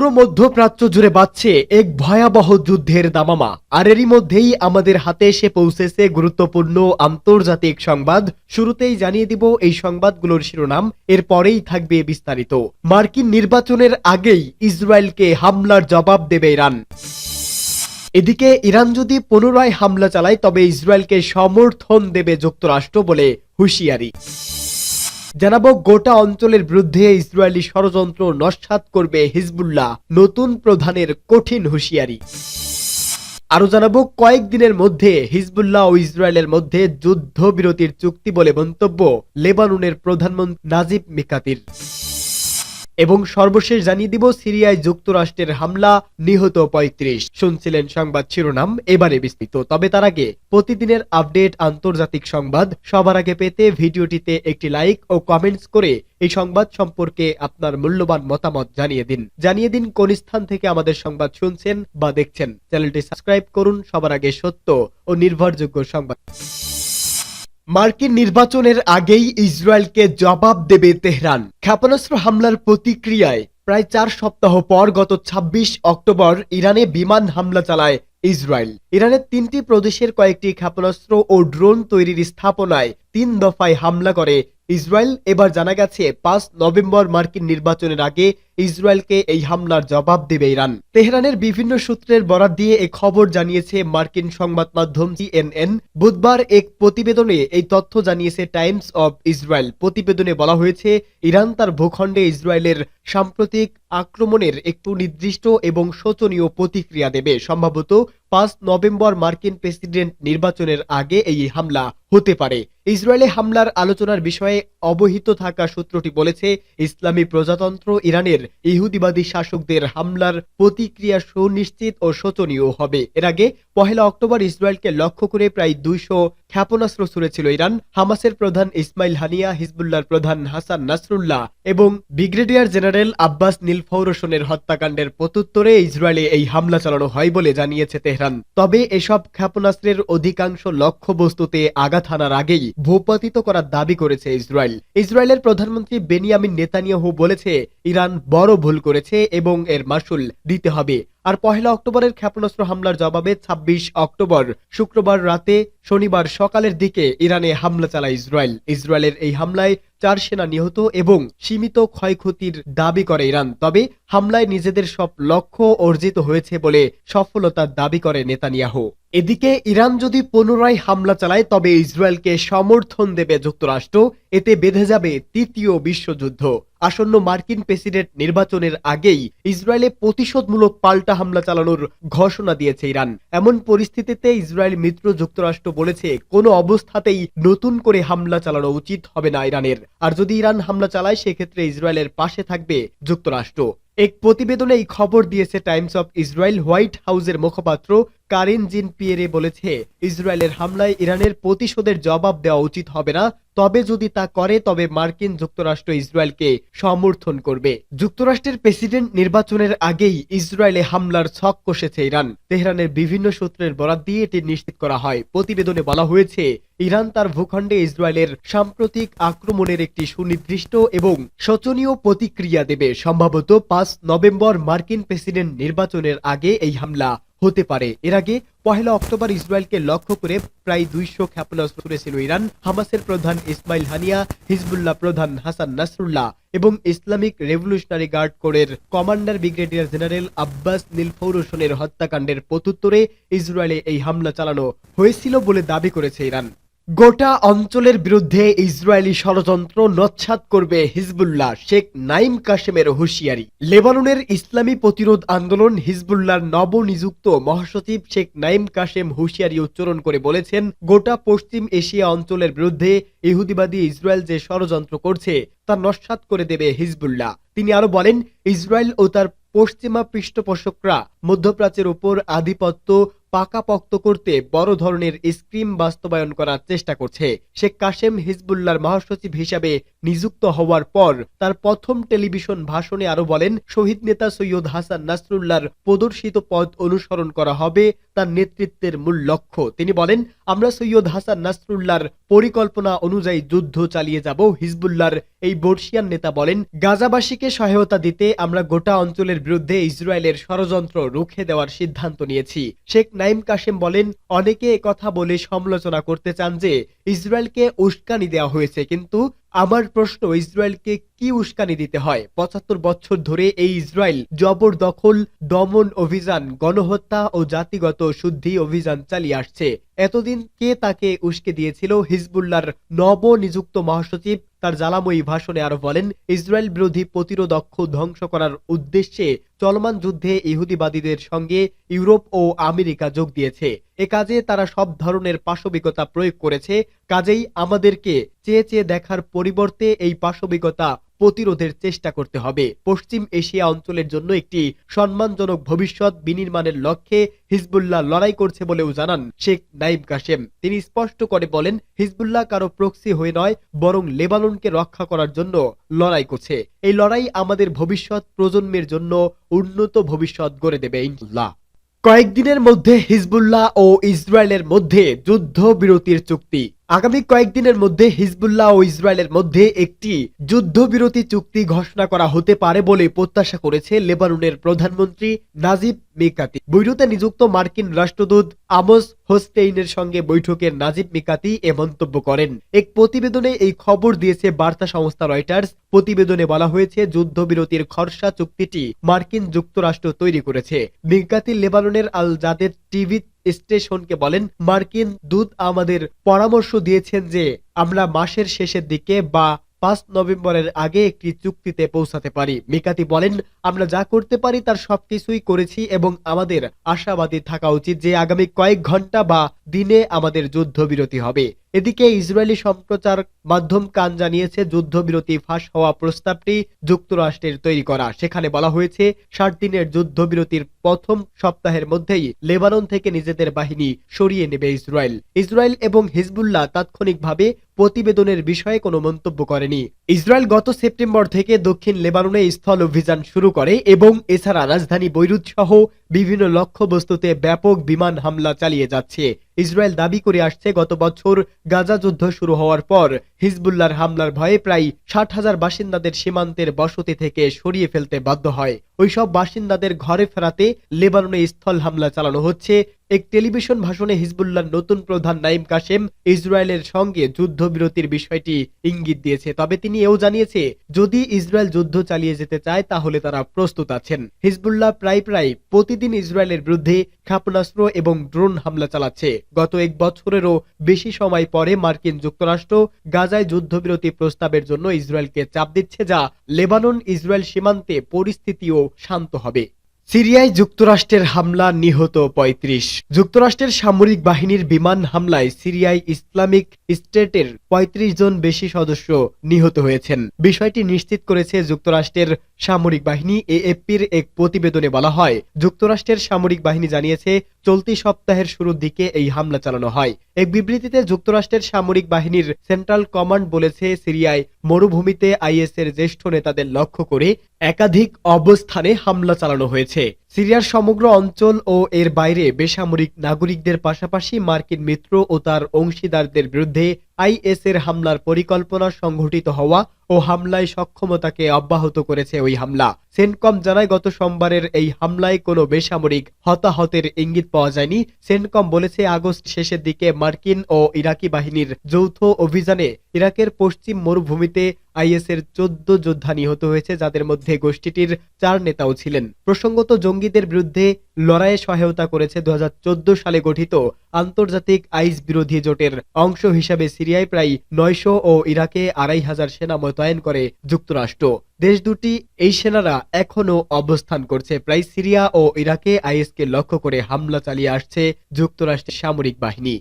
পুরো মধ্যপ্রাচ্য জুড়ে বাড়ছে এক ভয়াবহ যুদ্ধের দামামা। আর এরই মধ্যেই আমাদের হাতে এসে পৌঁছেছে গুরুত্বপূর্ণ আন্তর্জাতিক সংবাদ। শুরুতেই জানিয়ে দিব এই সংবাদগুলোর শিরোনাম, এরপরেই থাকবে বিস্তারিত। মার্কিন নির্বাচনের আগেই ইসরায়েলকে হামলার জবাব দেবে ইরান। এদিকে ইরান যদি পুনরায় হামলা চালায়, তবে ইসরায়েলকে সমর্থন দেবে যুক্তরাষ্ট্র বলে হুঁশিয়ারি। জানাব, গোটা অঞ্চলের বিরুদ্ধে ইসরায়েলি ষড়যন্ত্র নস্বাত করবে হিজবুল্লাহ, নতুন প্রধানের কঠিন হুঁশিয়ারি। আরও জানাব, কয়েকদিনের মধ্যে হিজবুল্লাহ ও ইসরায়েলের মধ্যে যুদ্ধবিরতির চুক্তি বলে মন্তব্য লেবাননের প্রধানমন্ত্রী নাজিব মিকাতির এবং সর্বশেষ জানিয়ে দিব সিরিয়ায় যুক্তরাষ্ট্রের হামলা, নিহত পঁয়ত্রিশ। শুনছিলেন সংবাদ শিরোনাম, এবারে বিস্তৃত তবে তার আগে প্রতিদিনের আপডেট আন্তর্জাতিক সংবাদ। সবার আগে পেতে ভিডিওটিতে একটি লাইক ও কমেন্টস করে এই সংবাদ সম্পর্কে আপনার মূল্যবান মতামত জানিয়ে দিন। জানিয়ে দিন কোন স্থান থেকে আমাদের সংবাদ শুনছেন বা দেখছেন। চ্যানেলটি সাবস্ক্রাইব করুন সবার আগে সত্য ও নির্ভরযোগ্য সংবাদ। মার্কিন নির্বাচনের আগেই ইসরায়েলকে জবাব দেবে তেহরান। ক্ষেপণাস্ত্র হামলার প্রতিক্রিয়ায় প্রায় চার সপ্তাহ পর গত ২৬ অক্টোবর ইরানে বিমান হামলা চালায় ইসরায়েল। ইরানের তিনটি প্রদেশের কয়েকটি ক্ষেপণাস্ত্র ও ড্রোন তৈরির স্থাপনায় তিন দফায় হামলা করে। ইসরায়েল এবার জানা গেছে, পাঁচ নভেম্বর মার্কিন নির্বাচনের আগে ইসরায়েলকে এই হামলার জবাব দেবে ইরান। তেহরানের বিভিন্ন সূত্রের বরাত দিয়ে এ খবর জানিয়েছে মার্কিন সংবাদ মাধ্যম সিএনএন। বুধবার এক প্রতিবেদনে এই তথ্য জানিয়েছে টাইমস অব ইসরায়েল। প্রতিবেদনে বলা হয়েছে, ইরান তার ভূখণ্ডে ইসরায়েলের সাম্প্রতিক আক্রমণের একটু নির্দিষ্ট এবং শোচনীয় প্রতিক্রিয়া দেবে। সম্ভবত পাঁচ নভেম্বর মার্কিন প্রেসিডেন্ট নির্বাচনের আগে এই হামলা হতে পারে। ইসরায়েলে হামলার আলোচনার বিষয়ে অবহিত থাকা সূত্রটি বলেছে, ইসলামী প্রজাতন্ত্র ইরানের ইহুদিবাদী শাসকদের হামলার প্রতিক্রিয়া সুনিশ্চিত ও শোচনীয় হবে। এর আগে পহেলা অক্টোবর ইসরায়েলকে লক্ষ্য করে প্রায় দুইশো ক্ষেপণাস্ত্র ছুড়েছিল ইরান। হামাসের প্রধান ইসমাইল হানিয়া, হিজবুল্লাহর প্রধান হাসান নাসরুল্লাহ এবং ব্রিগেডিয়ার জেনারেল আব্বাস নীলফৌরসনের হত্যাকাণ্ডের প্রত্যুত্তরে ইসরায়েলে এই হামলা চালানো হয় বলে জানিয়েছে তেহরান। তবে এসব ক্ষেপণাস্ত্রের অধিকাংশ লক্ষ্যবস্তুতে আঘাত হানার আগেই ভূপাতিত করার দাবি করেছে ইসরায়েল। ইসরায়েলের প্রধানমন্ত্রী বেনিয়ামিন নেতানিয়াহু বলেছে, ইরান বড় ভুল করেছে এবং এর মাসুল দিতে হবে। আর পহেলা অক্টোবরের ক্ষেপণাস্ত্র হামলার জবাবে ২৬ অক্টোবর শুক্রবার রাতে শনিবার সকালের দিকে ইরানে হামলা চালায় ইসরায়েল। ইসরায়েলের এই হামলায় চার সেনা নিহত এবং সীমিত ক্ষয়ক্ষতির দাবি করে ইরান। তবে হামলায় নিজেদের সব লক্ষ্য অর্জিত হয়েছে বলে সফলতার দাবি করে নেতানিয়াহু। এদিকে ইরান যদি পুনরায় হামলা চালায়, তবে ইসরায়েলকে সমর্থন দেবে যুক্তরাষ্ট্র। এতে বেঁধে যাবে তৃতীয় বিশ্বযুদ্ধ। আসন্ন মার্কিন প্রেসিডেন্ট নির্বাচনের আগেই ইসরায়েলে প্রতিশোধমূলক পাল্টা হামলা চালানোর ঘোষণা দিয়েছে ইরান। এমন পরিস্থিতিতে ইসরায়েল মিত্র যুক্তরাষ্ট্র বলেছে, কোনো অবস্থাতেই নতুন করে হামলা চালানো উচিত হবে না ইরানের। আর যদি ইরান হামলা চালায়, সেক্ষেত্রে ইসরায়েলের পাশে থাকবে যুক্তরাষ্ট্র। এক প্রতিবেদনে এই খবর দিয়েছে টাইমস অফ ইসরায়েল হোয়াইট হাউসের মুখপাত্র কারিন জিন পিয়েরে বলেছে, ইসরায়েলের হামলায় ইরানের প্রতিশোধের জবাব দেওয়া উচিত হবে না। তবে যদি তা করে, তবে মার্কিন যুক্তরাষ্ট্র ইসরায়েলকে সমর্থন করবে। যুক্তরাষ্ট্রের প্রেসিডেন্ট নির্বাচনের আগেই ইসরায়েলে হামলার ছক কষেছে ইরান। তেহরানের বিভিন্ন সূত্রের বরাত দিয়ে এটি নিশ্চিত করা হয়। প্রতিবেদনে বলা হয়েছে, ইরান তার ভূখণ্ডে ইসরায়েলের সাম্প্রতিক আক্রমণের একটি সুনির্দিষ্ট এবং শোচনীয় প্রতিক্রিয়া দেবে। সম্ভবত পাঁচ নভেম্বর মার্কিন প্রেসিডেন্ট নির্বাচনের আগে এই হামলা হতে পারে। এর আগে পহেলা অক্টোবর ইসরায়েলকে লক্ষ্য করে প্রায় দুইশো ক্ষেপণাস্ত্র ছুড়েছিল ইরান, হামাসের প্রধান ইসমাইল হানিয়া, হিজবুল্লাহ প্রধান হাসান নাসরুল্লাহ এবং ইসলামিক রেভলিউশনারি গার্ড কোরের কমান্ডার ব্রিগেডিয়ার জেনারেল আব্বাস নীলফৌরসনের হত্যাকাণ্ডের প্রত্যুত্তরে ইসরায়েলে এই হামলা চালানো হয়েছিল বলে দাবি করেছে ইরান। গোটা অঞ্চলের বিরুদ্ধে ইসরায়েলি ষড়যন্ত্র নচ্ছাদ করবে হিজবুল্লাহ শেখ নাইম কাশেমের হুঁশিয়ারি। লেবাননের ইসলামী প্রতিরোধ আন্দোলন হিজবুল্লাহর নবনিযুক্ত মহাসচিব শেখ নাইম কাশেম হুঁশিয়ারি উচ্চারণ করে বলেছেন, গোটা পশ্চিম এশিয়া অঞ্চলের বিরুদ্ধে ইহুদিবাদী ইসরায়েল যে ষড়যন্ত্র করছে, তা নস্বাত করে দেবে হিজবুল্লাহ। তিনি আরও বলেন, ইসরায়েল ও তার পশ্চিমা পৃষ্ঠপোষকরা মধ্যপ্রাচ্যের উপর আধিপত্য পাকাপোক্ত করতে বড় ধরনের স্ক্রিম বাস্তবায়ন করার চেষ্টা করছে। শেখ কাশেম হিজবুল্লার মহাসচিব হিসাবে নিযুক্ত হওয়ার পর তার প্রথম টেলিভিশন ভাষণে আরও বলেন, শহীদ নেতা সৈয়দ হাসান নাসরুল্লাহর প্রদর্শিত পথ অনুসরণ করা হবে তার নেতৃত্বের মূল লক্ষ্য। তিনি বলেন, আমরা সৈয়দ হাসান নাসরুল্লাহর পরিকল্পনা অনুযায়ী যুদ্ধ চালিয়ে যাব। হিজবুল্লাহর এই বর্ষিয়ান নেতা বলেন, গাজাবাসীকে সহায়তা দিতে আমরা গোটা অঞ্চলের বিরুদ্ধে ইসরায়েলের ষড়যন্ত্র রুখে দেওয়ার সিদ্ধান্ত নিয়েছি। শেখ নাইম কাশেম বলেন, অনেকে কথা বলে সমালোচনা করতে চান যে, ইসরায়েলকে উস্কানি দেওয়া হয়েছে, কিন্তু আমার প্রশ্ন, ইসরায়েলকে কি উস্কানি দিতে হয়? পঁচাত্তর বছর ধরে এই ইসরায়েল জবরদখল দমন অভিযান, গণহত্যা ও জাতিগত শুদ্ধি অভিযান চালিয়ে আসছে। এতদিন কে তাকে উস্কে দিয়েছিল? হিজবুল্লাহর নবনিযুক্ত মহাসচিব তার জ্বালাময়ী ভাষণে আরও বলেন, ইসরায়েল বিরোধী প্রতিরোধক্ষ ধ্বংস করার উদ্দেশ্যে চলমান যুদ্ধে ইহুদিবাদীদের সঙ্গে ইউরোপ ও আমেরিকা যোগ দিয়েছে। এ কাজে তারা সব ধরনের পাশবিকতা প্রয়োগ করেছে। কাজেই আমাদেরকে চেয়ে চেয়ে দেখার পরিবর্তে এই পাশবিকতা প্রতিরোধের চেষ্টা করতে হবে। পশ্চিম এশিয়া অঞ্চলের জন্য একটি সম্মানজনক ভবিষ্যৎ বিনির্মাণের লক্ষ্যে হিজবুল্লাহ লড়াই করছে বলেও জানান শেখ নাইম কাশেম। তিনি স্পষ্ট করে বলেন, হিজবুল্লাহ কারও প্রক্সি হয়ে নয়, বরং লেবাননকে রক্ষা করার জন্য লড়াই করছে। এই লড়াই আমাদের ভবিষ্যৎ প্রজন্মের জন্য উন্নত ভবিষ্যৎ গড়ে দেবে ইনশাল্লাহ কয়েকদিনের মধ্যে হিজবুল্লাহ ও ইসরায়েলের মধ্যে যুদ্ধ বিরতির চুক্তি। আগামী কয়েকদিনের মধ্যে হিজবুল্লাহ ও ইসরায়েলের মধ্যে একটি যুদ্ধবিরতি চুক্তি ঘোষণা করা হতে পারে বলে প্রত্যাশা করেছে লেবাননের প্রধানমন্ত্রী নাজিব মিকাতি। বৈরুতে নিযুক্ত মার্কিন রাষ্ট্রদূত আমোস হোস্টেইনের সঙ্গে বৈঠকের নাজিব মিকাতি এ মন্তব্য করেন। এক প্রতিবেদনে এই খবর দিয়েছে বার্তা সংস্থা রয়টার্স। প্রতিবেদনে বলা হয়েছে, যুদ্ধবিরতির খরসা চুক্তিটি মার্কিন যুক্তরাষ্ট্র তৈরি করেছে। মিকাতি লেবাননের আল জাদের টিভি স্টেশনকে বলেন মার্কিন দূত আমাদের পরামর্শ দিয়েছেন যে আমরা মাসের শেষের দিকে বা পাঁচ নভেম্বরের আগে একটি চুক্তিতে পৌঁছাতে পারি। মিকাতি বলেন, আমরা যা করতে পারি তার সবকিছুই করেছি এবং আমাদের আশাবাদী থাকা উচিত যে আগামী কয়েক ঘণ্টা বা দিনে আমাদের যুদ্ধবিরতি হবে। এদিকে ইসরায়েলি সম্প্রচার মাধ্যম কান জানিয়েছে, যুদ্ধবিরতি ফাঁস হওয়া প্রস্তাবটি যুক্তরাষ্ট্রের তৈরি করা। সেখানে বলা হয়েছে, ষাট দিনের যুদ্ধবিরতির প্রথম সপ্তাহের মধ্যেই লেবানন থেকে নিজেদের বাহিনী সরিয়ে নেবে ইসরায়েল। ইসরায়েল এবং হিজবুল্লাহ তাৎক্ষণিকভাবে প্রতিবেদনের বিষয়ে কোনো মন্তব্য করেনি। ইসরায়েল গত সেপ্টেম্বর থেকে দক্ষিণ লেবাননে স্থল অভিযান শুরু করে এবং এছাড়া রাজধানী বৈরুত সহ বিভিন্ন লক্ষ্যবস্তুতে ব্যাপক বিমান হামলা চালিয়ে যাচ্ছে। ইসরায়েল দাবি করে আসছে, গত বছর গাজা যুদ্ধ শুরু হওয়ার পর হিজবুল্লাহর হামলার ভয়ে প্রায় ষাট হাজার বাসিন্দাদের সীমান্তের বসতি থেকে সরিয়ে ফেলতে বাধ্য হয়। ওইসব বাসিন্দাদের ঘরে ফেরাতে লেবাননে স্থল হামলা চালানো হচ্ছে। এক টেলিভিশন ভাষণে হিজবুল্লাহর নতুন প্রধান নাইম কাশেম ইসরায়েলের সঙ্গে যুদ্ধবিরতির বিষয়টি ইঙ্গিত দিয়েছে। তবে তিনি এও জানিয়েছে, যদি ইসরায়েল যুদ্ধ চালিয়ে যেতে চায়, তাহলে তারা প্রস্তুত আছেন। হিজবুল্লাহ প্রায় প্রায় প্রতিদিন ইসরায়েলের বিরুদ্ধে ক্ষেপণাস্ত্র এবং ড্রোন হামলা চালাচ্ছে। গত এক বছরেরও বেশি সময় পরে মার্কিন যুক্তরাষ্ট্র গাজায় যুদ্ধবিরতি প্রস্তাবের জন্য ইসরায়েলকে চাপ দিচ্ছে, যা লেবানন ইসরায়েল সীমান্তে পরিস্থিতিও শান্ত হবে। সিরিয়ায় যুক্তরাষ্ট্রের হামলা নিহত ৩৫ যুক্তরাষ্ট্রের সামরিক বাহিনীর বিমান হামলায় সিরিয়ায় ইসলামিক স্টেটের ৩৫ জন বেশি সদস্য নিহত হয়েছেন। বিষয়টি নিশ্চিত করেছে যুক্তরাষ্ট্রের সামরিক বাহিনী, এএফপির এক প্রতিবেদনে বলা হয়। যুক্তরাষ্ট্রের সামরিক বাহিনী জানিয়েছে, চলতি সপ্তাহের শুরুর দিকে এই হামলা চালানো হয়। এক বিবৃতিতে যুক্তরাষ্ট্রের সামরিক বাহিনীর সেন্ট্রাল কমান্ড বলেছে, সিরিয়ায় মরুভূমিতে আইএসের জ্যেষ্ঠ নেতাদের লক্ষ্য করে একাধিক অবস্থানে হামলা চালানো হয়েছে। সিরিয়ার সমগ্র অঞ্চল ও এর বাইরে বেসামরিক নাগরিকদের পাশাপাশি মার্কিন মিত্র ও তার অংশীদারদের বিরুদ্ধে আইএস এর হামলার পরিকল্পনা সংঘটিত হওয়া ও হামলায় সক্ষমতাকে অব্যাহত করেছে ওই হামলা। সেনকম জানায়, গত সোমবারের এই হামলায় কোনো বেসামরিক হতাহতের ইঙ্গিত পাওয়া যায়নি। সেনকম বলেছে, আগস্ট শেষের দিকে মার্কিন ও ইরাকি বাহিনীর যৌথ অভিযানে ইরাকের পশ্চিম মরুভূমিতে আইএস এর চোদ্দ যোদ্ধা নিহত হয়েছে, যাদের মধ্যে গোষ্ঠীটির চার নেতাও ছিলেন। প্রসঙ্গত, জঙ্গিদের বিরুদ্ধে লড়াইয়ে সহায়তা করেছে দু সালে গঠিত আন্তর্জাতিক আইস বিরোধী জোটের অংশ হিসাবে সিরিয়ায় প্রায় নয়শো ও ইরাকে আড়াই হাজার সেনা মোতায়েন করে যুক্তরাষ্ট্র। দেশ দুটি, এই সেনারা এখনও অবস্থান করছে। প্রায় সিরিয়া ও ইরাকে আইএসকে লক্ষ্য করে হামলা চালিয়ে আসছে যুক্তরাষ্ট্রের সামরিক বাহিনী।